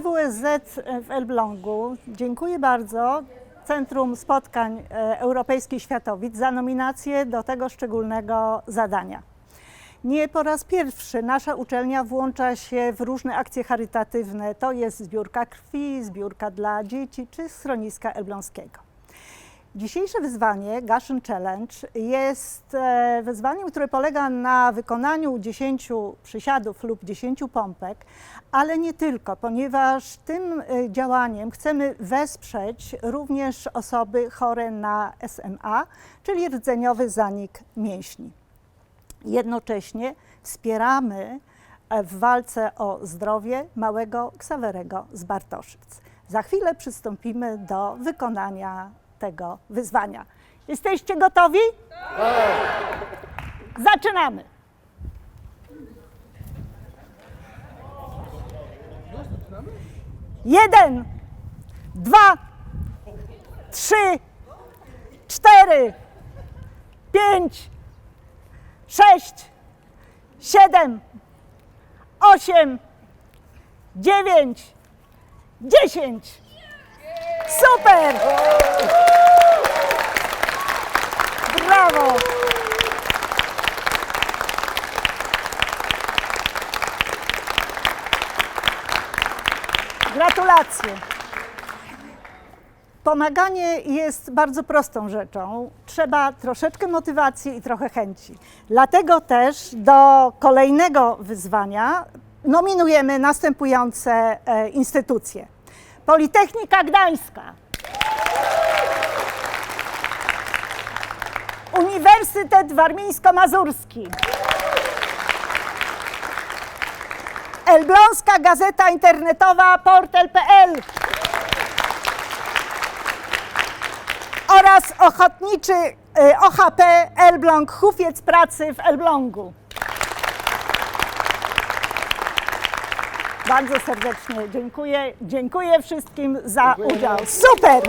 WWSZ w Elblągu. Dziękuję bardzo Centrum Spotkań e, Europejskich Światowic za nominację do tego szczególnego zadania. Nie po raz pierwszy nasza uczelnia włącza się w różne akcje charytatywne. To jest zbiórka krwi, zbiórka dla dzieci czy schroniska elbląskiego. Dzisiejsze wyzwanie, Gaszyn Challenge, jest e, wyzwaniem, które polega na wykonaniu 10 przysiadów lub 10 pompek, ale nie tylko, ponieważ tym e, działaniem chcemy wesprzeć również osoby chore na SMA, czyli rdzeniowy zanik mięśni. Jednocześnie wspieramy e, w walce o zdrowie małego Ksawerego z Bartoszyc. Za chwilę przystąpimy do wykonania tego wyzwania. Jesteście gotowi? Zaczynamy. Jeden, dwa, trzy, cztery, pięć, sześć, siedem, osiem, dziewięć, dziesięć. Super! Gratulacje. Pomaganie jest bardzo prostą rzeczą. Trzeba troszeczkę motywacji i trochę chęci. Dlatego też do kolejnego wyzwania nominujemy następujące e, instytucje. Politechnika Gdańska. Uniwersytet Warmińsko-Mazurski. Elbląska Gazeta Internetowa Portel.pl oraz ochotniczy y, OHP Elbląg Hufiec Pracy w Elblągu. Bardzo serdecznie dziękuję. Dziękuję wszystkim za udział. Super!